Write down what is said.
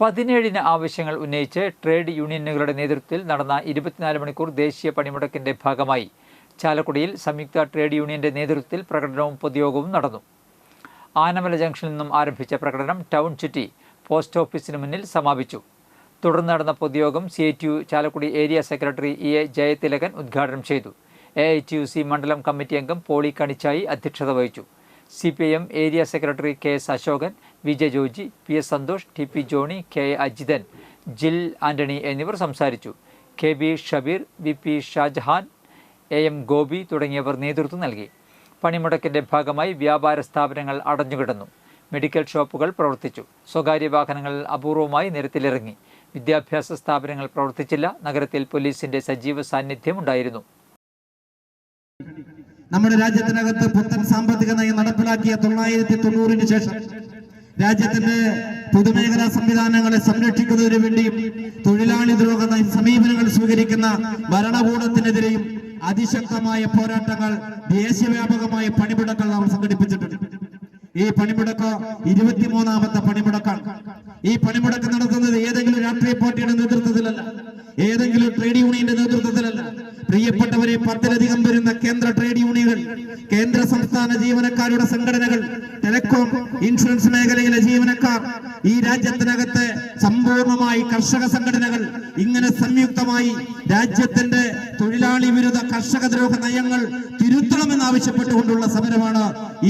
പതിനേഴിന് ആവശ്യങ്ങൾ ഉന്നയിച്ച് ട്രേഡ് യൂണിയനുകളുടെ നേതൃത്വത്തിൽ നടന്ന ഇരുപത്തിനാല് മണിക്കൂർ ദേശീയ പണിമുടക്കിന്റെ ഭാഗമായി ചാലക്കുടിയിൽ സംയുക്ത ട്രേഡ് യൂണിയന്റെ നേതൃത്വത്തിൽ പ്രകടനവും പൊതുയോഗവും നടന്നു. ആനമല ജംഗ്ഷനിൽ നിന്നും ആരംഭിച്ച പ്രകടനം ടൗൺ ചുറ്റി പോസ്റ്റ് ഓഫീസിന് മുന്നിൽ സമാപിച്ചു. തുടർന്ന് നടന്ന പൊതുയോഗം C I Chalakudy area secretary E A Jayathilakan ഉദ്ഘാടനം ചെയ്തു. A I T U C മണ്ഡലം കമ്മിറ്റി അംഗം പോളി കണിച്ചായി അധ്യക്ഷത വഹിച്ചു. C P M area secretary K S Ashokan V J Joji P S Santhosh T P Johny K A Ajithan Jil Antony എന്നിവർ സംസാരിച്ചു. K B Shabeer V P Shajahan A M Gopi തുടങ്ങിയവർ നേതൃത്വം നൽകി. പണിമുടക്കിന്റെ ഭാഗമായി വ്യാപാര സ്ഥാപനങ്ങൾ അടഞ്ഞുകിടന്നു. Medical ഷോപ്പുകൾ പ്രവർത്തിച്ചു. സ്വകാര്യ വാഹനങ്ങൾ അപൂർവമായി നിരത്തിലിറങ്ങി. വിദ്യാഭ്യാസ സ്ഥാപനങ്ങൾ പ്രവർത്തിച്ചില്ല. നഗരത്തിൽ പോലീസിന്റെ സജീവ സാന്നിധ്യം ഉണ്ടായിരുന്നു. നമ്മുടെ രാജ്യത്തിനകത്ത് പുത്തൻ സാമ്പത്തിക നയം നടപ്പിലാക്കിയ തൊള്ളായിരത്തി തൊണ്ണൂറിന് ശേഷം രാജ്യത്തിന്റെ പൊതുമേഖലാ സംവിധാനങ്ങളെ സംരക്ഷിക്കുന്നതിനു വേണ്ടിയും തൊഴിലാളി ദ്രോഹ സമീപനങ്ങൾ സ്വീകരിക്കുന്ന ഭരണകൂടത്തിനെതിരെയും അതിശക്തമായ പോരാട്ടങ്ങൾ ദേശീയവ്യാപകമായ പണിമുടക്കൾ അവർ സംഘടിപ്പിച്ചിട്ടുണ്ട്. ഈ പണിമുടക്ക് ഇരുപത്തിമൂന്നാമത്തെ പണിമുടക്കാണ്. ഈ പണിമുടക്ക് നടത്തുന്നത് ഏതെങ്കിലും രാഷ്ട്രീയ പാർട്ടിയുടെ നേതൃത്വത്തിലല്ല ഏതെങ്കിലും ട്രേഡ് യൂണിയന്റെ നേതൃത്വത്തിലല്ല പ്രിയപ്പെട്ടവരെ പത്തിലധികം വരുന്ന കേന്ദ്ര ട്രേഡ് യൂണിയനുകൾ കേന്ദ്ര സംസ്ഥാന ജീവനക്കാരുടെ സംഘടനകൾ ടെലികോം ഇൻഷുറൻസ് മേഖലയിലെ ജീവനക്കാർ ഈ രാജ്യത്തിനകത്തെ സമ്പൂർണമായി കർഷക സംഘടനകൾ ഇങ്ങനെ സംയുക്തമായി രാജ്യത്തിന്റെ തൊഴിലാളി വിരുദ്ധ കർഷക ദ്രോഹ നയങ്ങൾ തിരുത്തണമെന്നാവശ്യപ്പെട്ടുകൊണ്ടുള്ള സമരമാണ് ഈ